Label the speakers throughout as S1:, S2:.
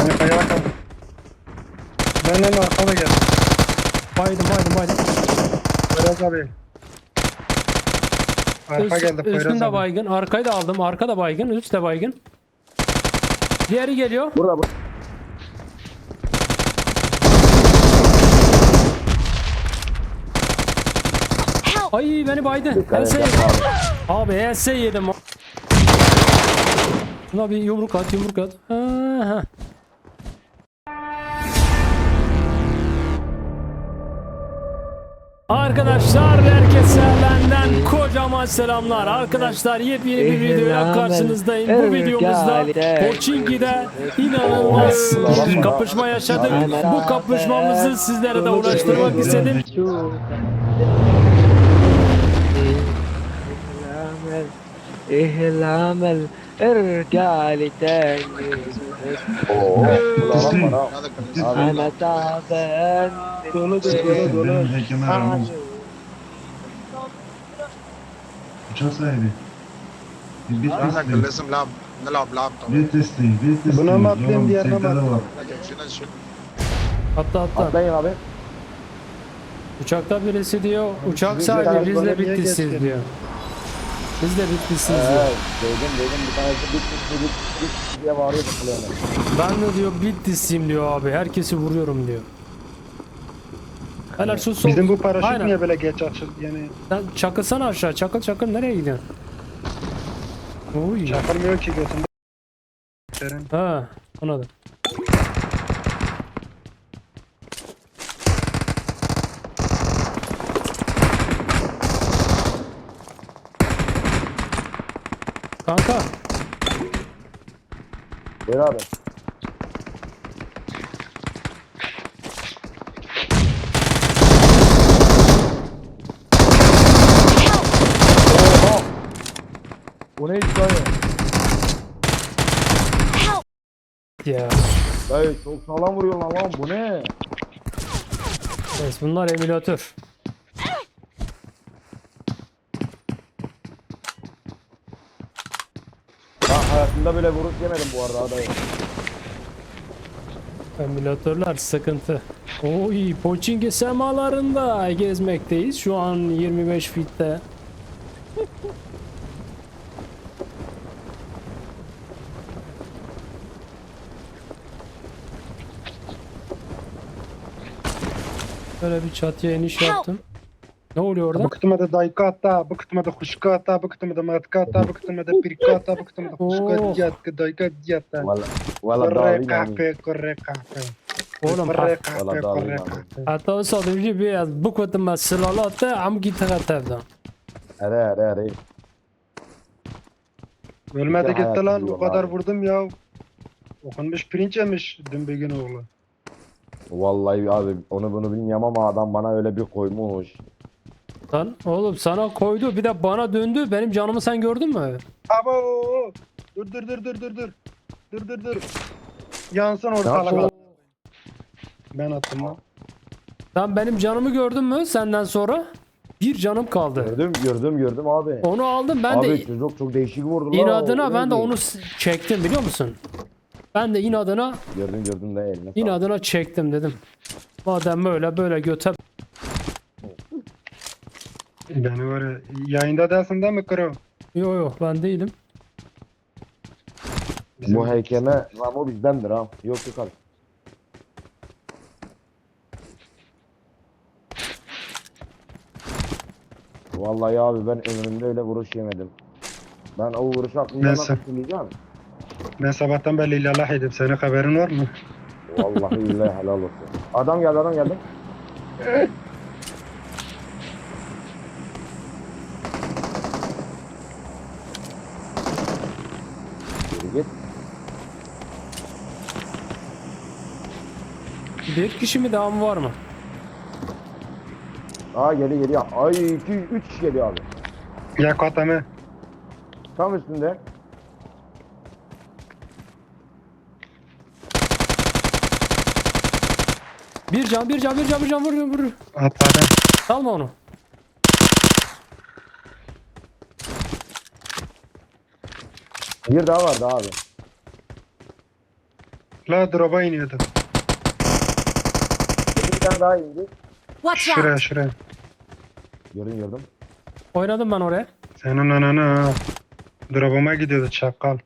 S1: Yani ayağa kalk. Benden arkana gel.
S2: Baydım baydım baydım.
S1: Poyraz abi. Arka
S2: Üst,
S1: geldi Poyraz
S2: üstünde
S1: abi.
S2: baygın. Arkayı da aldım. Arka da baygın. Üst de baygın. Diğeri geliyor.
S3: Burada bu.
S2: Ay beni baydı. HS yedim. Abi HS yedim. Buna bir yumruk at yumruk at. Aha. Arkadaşlar herkese benden kocaman selamlar. Arkadaşlar yepyeni bir videoya karşınızdayım. Bu videomuzda Pochinki'de inanılmaz bir kapışma yaşadık. Bu kapışmamızı sizlere de ulaştırmak istedim.
S4: İhlamel erkali tengiz
S3: Oo. Burada adam var ha. Abi.
S4: انا تعبان
S1: Dolu dolu dolu.
S5: Benim Hakem Erman. Uçak sahibi. Bir bir
S6: احنا
S5: testleyin.
S6: لازم لعب نلعب لعب طبيعي
S5: Bir testleyin. Bir testleyin.
S1: Buna mı atlayayım,
S5: Yalan
S1: diğerine mi
S5: tekrar
S1: atlayayım?
S5: var.
S6: شيل شيل
S2: Atla atla.
S3: Atlayın abi.
S2: Uçakta birisi diyor uçak
S1: Biz de
S2: sahibi
S1: galiba
S2: biz de
S1: niye
S2: bittisiz
S1: geçtik?
S2: diyor. Biz de bittisiz diyor.
S3: Evet. Dedim dedim bir tanesi bit bit bit bit diye bağırıyor tıklıyorlar.
S2: Ben de diyor bittisiyim diyor abi. Herkesi vuruyorum diyor. Helal şu sol.
S1: Bizim bu paraşüt
S2: Aynen.
S1: niye böyle geç açıldı yani
S2: Sen çakılsana aşağı. Çakıl çakıl nereye gidiyorsun? Oy.
S1: çakılmıyor ki götünde. Serin.
S2: Ha, anladım. Kanka,
S3: Buyur abi. Oha! Bu neydi dayı?
S2: ya.
S3: Dayı çok sağlam vuruyor lan lan bu ne?
S2: Evet, bunlar emülatör.
S3: Hayatımda böyle vuruş yemedim bu arada dayı.
S2: Emülatörler sıkıntı. Oy, Pochinki semalarında gezmekteyiz. Şu an 25 fitte. Böyle bir çatıya iniş yaptım. Ne oluyor orada?
S1: Bıktımada daykata, bıktımada kuşkata, bıktımada matkata, bıktımada pirkata,
S2: bıktımada
S1: kuşka diyatka, dayka diyatka.
S3: Valla, valla dağı
S1: kahpe, korre kahpe.
S2: Oğlum
S1: hatta
S2: o sadece bir az bu kutumu sılalatı am gitara tevdan.
S3: Ara ara ara.
S1: Ölmedi gitti lan o kadar vurdum ya. Okunmuş pirinç yemiş Dümbegin oğlu.
S3: Vallahi abi onu bunu bilmiyorum ama adam bana öyle bir koymuş.
S2: Lan oğlum sana koydu bir de bana döndü benim canımı sen gördün mü?
S1: Abo! Dur dur dur dur dur dur. Dur dur dur. Yansın ortalık. Ben attım lan.
S2: Sen benim canımı gördün mü senden sonra? Bir canım kaldı.
S3: Gördüm gördüm gördüm abi.
S2: Onu aldım ben
S3: abi
S2: de
S3: çocuk çok değişik vurdu lan.
S2: inadına
S3: O
S2: ben de onu s- çektim biliyor musun? Ben de inadına
S3: Gördüm gördüm de eline. sağlık.
S2: inadına çektim dedim. Madem böyle böyle göte
S1: Beni var ya, yayında dersin değil mi Kro?
S2: Yo yo ben değilim.
S3: Bu heykeme Ramo bizdendir ha. Yok yok abi. Vallahi abi ben ömrümde öyle vuruş yemedim. Ben o vuruş aklımda
S1: Neyse.
S3: nasıl hatırlayacağım?
S1: Ben sabahtan beri ilallah edip senin haberin var mı?
S3: Vallahi billahi helal olsun. Adam geldi adam geldi.
S2: Bir kişi mi daha mı var mı?
S3: Aa geliyor geliyor. Ay 2 3 kişi geliyor abi.
S1: Ya katame.
S3: Tam üstünde.
S2: Bir can bir can bir can bir can vur vur. vur.
S1: Atladım.
S2: Salma onu.
S3: Bir daha vardı abi.
S1: La drop'a iniyordu.
S3: Tane daha indi.
S7: Watch
S1: Şuraya
S7: out!
S1: şuraya.
S3: Gördüm gördüm.
S2: Oynadım ben oraya.
S1: Senin ananı. Drop'uma gidiyordu çakal.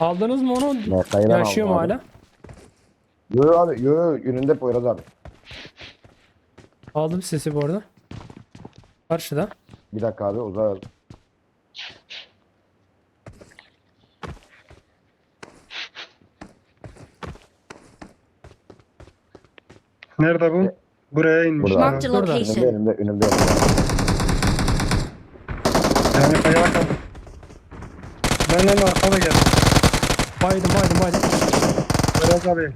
S2: Aldınız mı onu?
S3: Ne sayıdan
S2: Yaşıyor mu
S3: aldım abi.
S2: hala?
S3: Yo yo abi yo yo önünde Poyraz abi.
S2: Aldım sesi bu arada. Karşıda.
S3: Bir dakika abi uzağa.
S1: Nerede bu? Buraya inmiş.
S3: Burada.
S7: Marked a.
S3: Önümde
S7: location.
S3: önümde önümde.
S1: Yani ayağa kalk. Benden arkada gel.
S2: Baydım baydım baydım.
S1: Poyraz abi.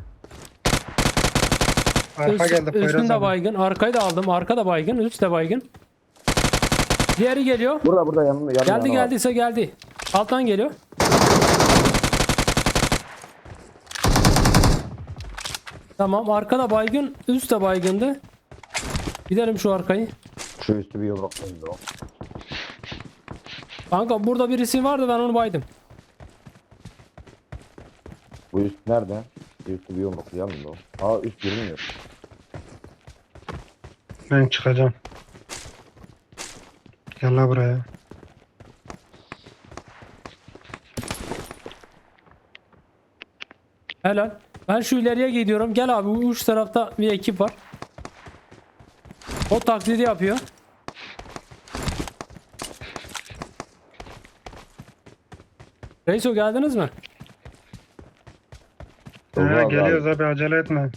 S1: Arka
S2: Üst,
S1: geldi Poyraz
S2: üstünde
S1: abi.
S2: baygın. Arkayı da aldım. Arka da baygın. Üst de baygın. Diğeri geliyor.
S3: Burada burada yanımda yanımda.
S2: Geldi
S3: yanımda var.
S2: geldiyse geldi. Alttan geliyor. Tamam arkada baygın. Üst de baygındı. Gidelim şu arkayı.
S3: Şu üstü bir yumruklayın o.
S2: Kanka burada birisi vardı ben onu baydım.
S3: Bu üst nerede? Bir üstü bir yumruklayalım da o. Aa üst görünmüyor.
S1: Ben çıkacağım. Gel la buraya.
S2: Helal. Ben şu ileriye gidiyorum. Gel abi bu uç tarafta bir ekip var. O taklidi yapıyor. Reiso geldiniz mi?
S3: Abi,
S1: geliyoruz abi acele etme.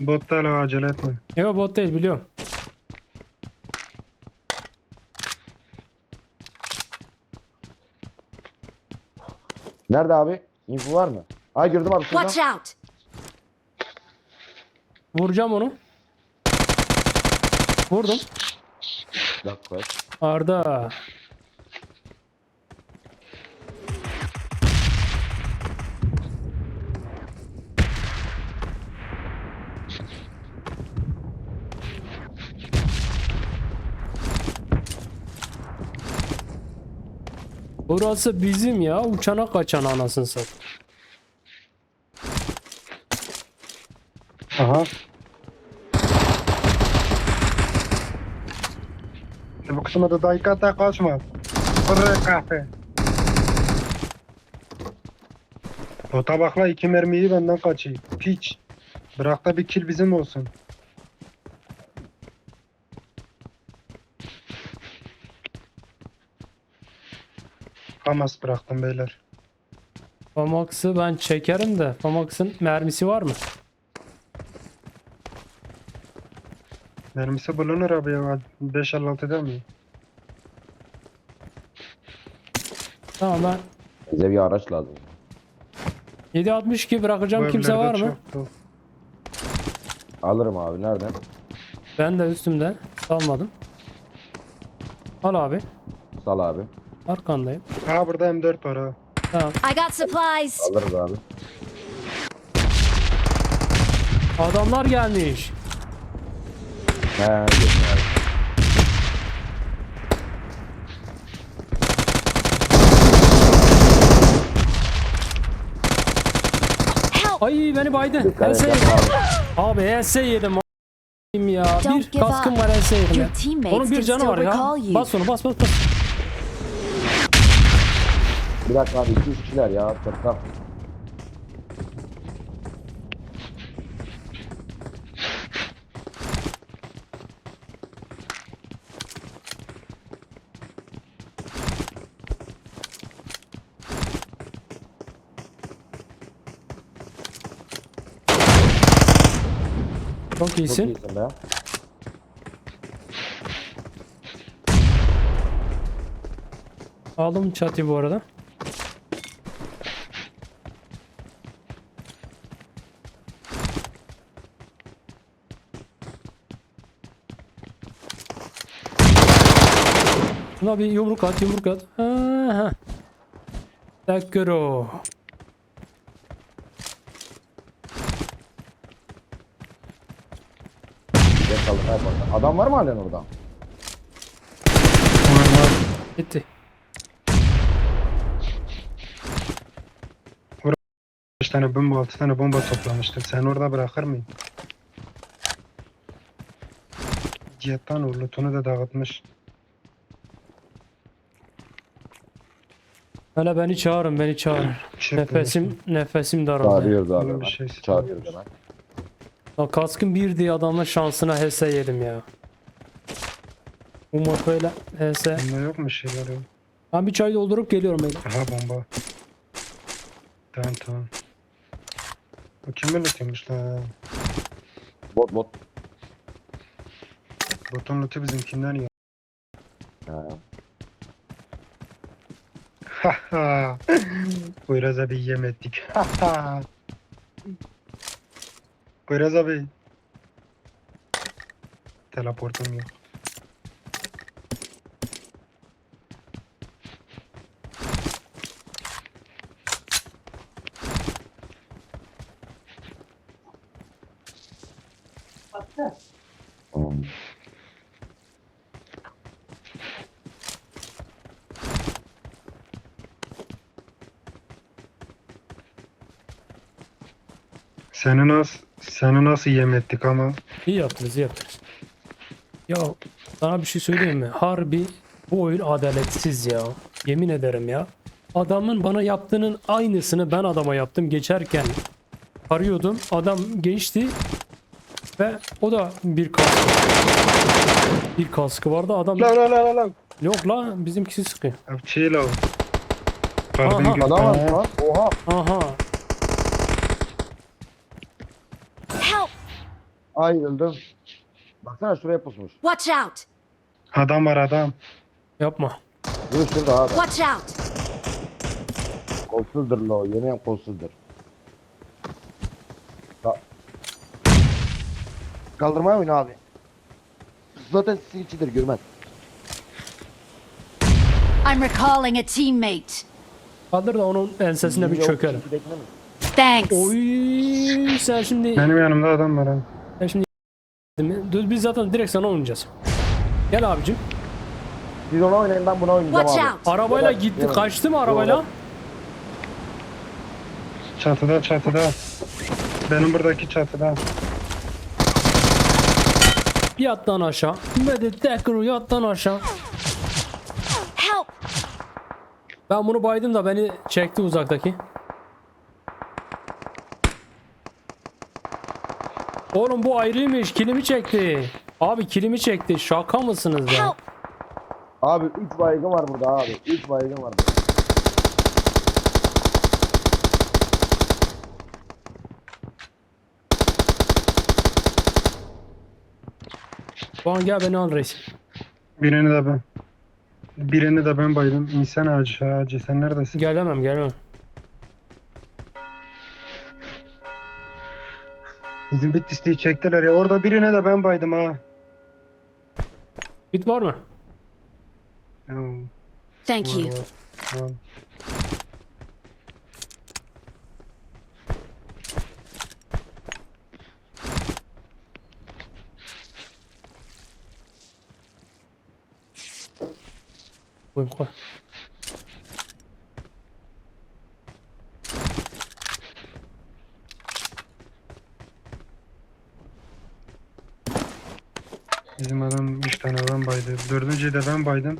S1: Botta hala acele etme.
S2: Yok bot değil biliyorum.
S3: Nerede abi? Info var mı? Ay gördüm abi şurada.
S7: Watch out!
S2: Vuracağım onu. Vurdum.
S3: Bir dakika.
S2: Arda. Burası bizim ya. Uçana kaçan anasını sat.
S1: Bu kısmı da dakikata kaçma. Buraya kahve. O tabakla iki mermiyi benden kaçıyor. Piç. Bırak da bir kill bizim olsun. Hamas bıraktım beyler.
S2: Famax'ı ben çekerim de. Famax'ın mermisi var mı?
S1: Mermisi bulunur abi ya. 5 der mi?
S2: Tamam ben
S3: Bize bir araç lazım.
S2: 7.62 bırakacağım.
S1: Bu
S2: Kimse
S1: evlerde
S2: var mı?
S1: çok dolu.
S3: Alırım abi nereden?
S2: Ben de üstümde. Salmadım. Al abi.
S3: Sal abi.
S2: Arkandayım.
S1: Ha burada M4 var ha.
S2: Tamam.
S7: I got supplies!
S3: Alırız abi.
S2: Adamlar gelmiş.
S3: He abi.
S2: Ay beni baydı. Ense yedim.
S3: abi.
S2: Ense yedim. ya.
S7: Don't
S2: Bir
S7: give
S2: kaskım
S7: up.
S2: var ense yedim ya.
S7: Your teammates
S2: Onun bir
S7: can
S2: canı var ya.
S7: recall you.
S2: Bas onu bas bas bas.
S3: Bir dakika abi iki üç kişiler ya. Çatıda.
S2: Çok
S3: Çok
S2: iyisin.
S3: iyisin be.
S2: Aldım çatıyı bu arada. Şuna bir yumruk at yumruk at. Aha. Tekro.
S3: Gel Adam var mı halen orada?
S2: Bitti.
S1: tane bomba 6 tane bomba toplamıştık. Sen orada bırakır mıyım? Cihattan o lootunu da dağıtmış.
S2: Hele beni çağırın beni çağırın. Nefesim nefesim daraldı.
S3: Abi.
S1: Öyle bir
S2: Ya kaskın bir diye adamın şansına HS yedim ya. Bu motoyla HS.
S1: Bunda yok mu şeyler yok?
S2: Ben bir çay doldurup geliyorum beyler.
S1: Aha bomba. Tamam tamam. O kimin lootuymuş la?
S3: Bot bot.
S1: Botun lootu bizimkinden ya.
S3: Ha.
S1: Haha. Poyraz abi yem ettik. Haha. Poyraz abi. Teleportum yok.
S3: Hmm.
S1: Seni nasıl seni nasıl yem ettik ama?
S2: İyi yaptınız iyi yaptınız. Ya sana bir şey söyleyeyim mi? Harbi bu oyun adaletsiz ya. Yemin ederim ya. Adamın bana yaptığının aynısını ben adama yaptım geçerken. Arıyordum. Adam geçti. Ve o da bir kaskı. Bir kaskı vardı. Adam
S1: La la la la la.
S2: yok la bizimkisi sıkıyor.
S1: Abi chill out.
S2: Aha,
S3: Adam var lan. Oha.
S2: Aha.
S3: Ay öldüm. Baksana şuraya pusmuş.
S7: Watch out!
S1: Adam var adam.
S2: Yapma.
S3: Dur şurada abi.
S7: Watch out!
S3: Kolsuzdur lo. Yemeyen kolsuzdur. Ka Kaldırmaya oyna abi. Zaten sinirçidir görmez.
S7: I'm recalling a teammate.
S2: Kaldır da onun ensesine bir çökelim.
S7: Thanks.
S2: Oy sen şimdi
S1: Benim yanımda adam var abi.
S2: Sen şimdi Dur, biz zaten direkt sana oynayacağız. Gel abicim.
S3: Siz ona oynayın ben buna oynayacağım
S7: Watch
S3: abi.
S7: out!
S2: Arabayla
S3: Yok,
S2: gitti.
S3: yok.
S2: Kaçtı mı arabayla?
S3: Yok.
S1: Çatıda çatıda. Benim buradaki çatıda.
S2: Yattan aşağı. Ve de tekrar yattan aşağı.
S7: Help!
S2: Ben bunu baydım da beni çekti uzaktaki. Oğlum bu ayrıymış. Kilimi çekti. Abi kilimi çekti. Şaka mısınız ya?
S3: Abi 3 baygın var burada abi. 3 baygın var burada.
S2: Doğan gel beni al reis.
S1: Birini de ben. Birini de ben baydım. İnsan ağacı ağacı. Sen neredesin?
S2: Gelemem gelemem.
S1: Bizim Bitlis'teyi çektiler ya. Orada birine de ben baydım ha.
S2: Bit var mı?
S1: Ya,
S7: Thank
S1: var,
S7: you.
S1: var, var.
S2: Koy koy.
S1: Bizim adam 3 tane adam baydı. Dördüncüyü de ben baydım.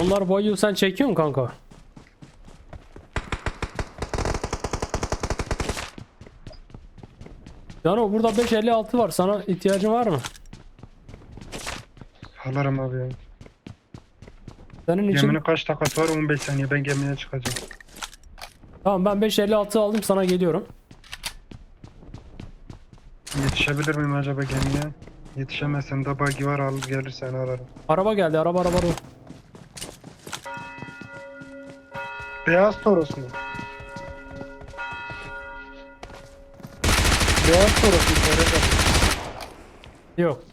S2: Onlar boyu sen çekiyorsun kanka. Cano burada 556 var. Sana ihtiyacın var mı?
S1: Alırım abi ya.
S2: Senin için
S1: Geminin kaç dakikası var? 15 saniye. Ben gemiye çıkacağım.
S2: Tamam ben 556 aldım sana geliyorum.
S1: Yetişebilir miyim acaba gemiye? Yetişemezsem de buggy var alır gelir seni ararım.
S2: Araba geldi araba araba araba.
S1: Beyaz Toros mu?
S2: Yok.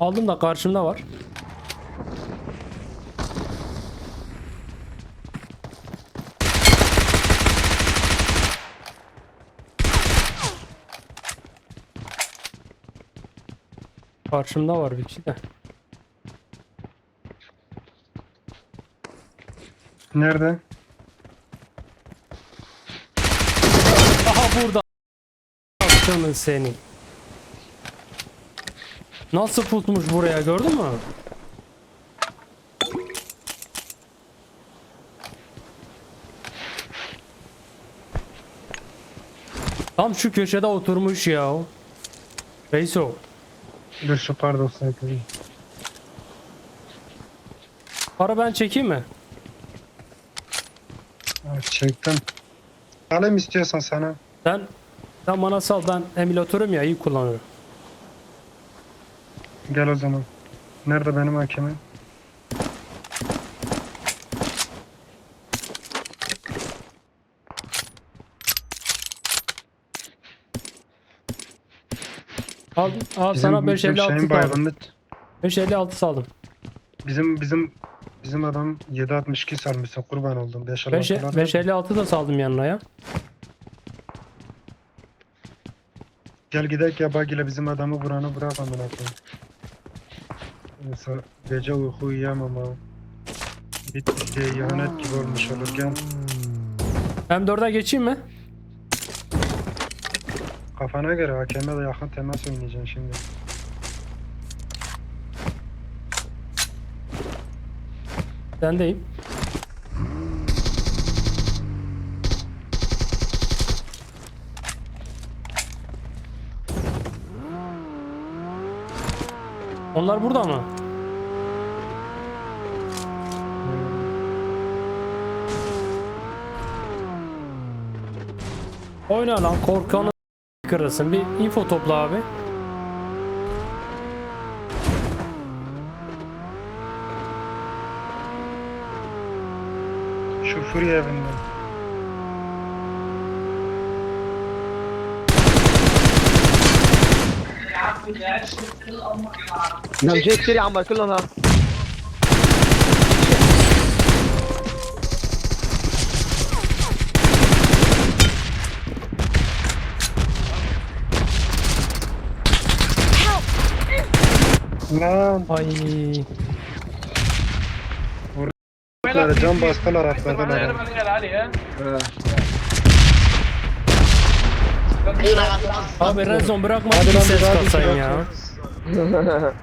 S2: Aldım da karşımda var. Karşımda var bir kişi de.
S1: Nerede?
S2: Aha burada. Aklını seni. Nasıl pusmuş buraya gördün mü? Tam şu köşede oturmuş ya. Reiso.
S1: Dur şu pardon sayfayı.
S2: Para ben çekeyim mi?
S1: Evet, çektim. Alayım istiyorsan sana.
S2: Sen sen bana sal ben emülatörüm ya iyi kullanıyorum.
S1: Gel o zaman. Nerede benim hakemim?
S2: Al, al sana 556
S1: şeyin
S2: saldım.
S1: baygınlık.
S2: 556 saldım.
S1: Bizim bizim bizim adam 762 sarmışsa kurban oldum. 5
S2: 5 556 da saldım yanına ya.
S1: Gel gidelim ya bak ile bizim adamı vuranı bırak amına koyayım. Mesela gece uyku uyuyamam ha. Bitti diye ihanet gibi olmuş olur gel.
S2: M4'e geçeyim mi?
S1: Kafana göre hakeme de yakın temas oynayacaksın şimdi.
S2: Sendeyim. Onlar burada mı? Oyna lan korkanı kırılsın. Bir info topla abi.
S1: Şu Fury evinde.
S4: نعم، أنا مش كتير يا عم كله أنا
S1: نعم.
S2: باي
S1: لا جنبه استنى راح استنى راح
S2: Abi rezon bırakma bir ses
S1: bir
S2: ya.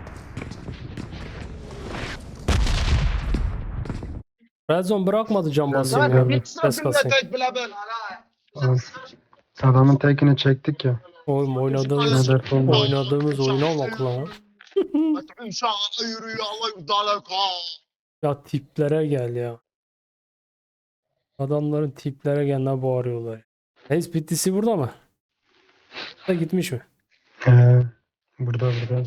S2: Rezon bırakmadı cam basayım ya. Ses.
S1: Al. Adamın tekini çektik ya.
S2: Oğlum oynadığımız, oynadığımız oyuna bak lan. Ya tiplere gel ya. Adamların tiplere gel ne bağırıyorlar. Neyse bittisi burada mı? Da gitmiş mi?
S1: He. Burada burada.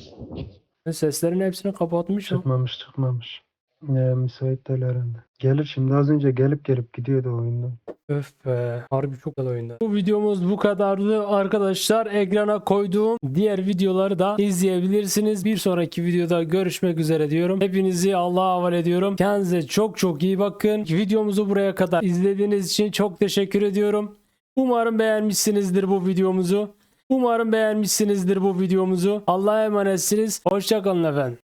S2: Ne Seslerin hepsini kapatmış o.
S1: Çıkmamış çıkmamış. Ya müsait değil herhalde. Gelir şimdi az önce gelip gelip gidiyordu oyundan.
S2: Öf be. Harbi çok güzel oyunda. Bu videomuz bu kadardı. Arkadaşlar ekrana koyduğum diğer videoları da izleyebilirsiniz. Bir sonraki videoda görüşmek üzere diyorum. Hepinizi Allah'a havale ediyorum. Kendinize çok çok iyi bakın. Videomuzu buraya kadar izlediğiniz için çok teşekkür ediyorum. Umarım beğenmişsinizdir bu videomuzu. Umarım beğenmişsinizdir bu videomuzu. Allah'a emanetsiniz. Hoşçakalın efendim.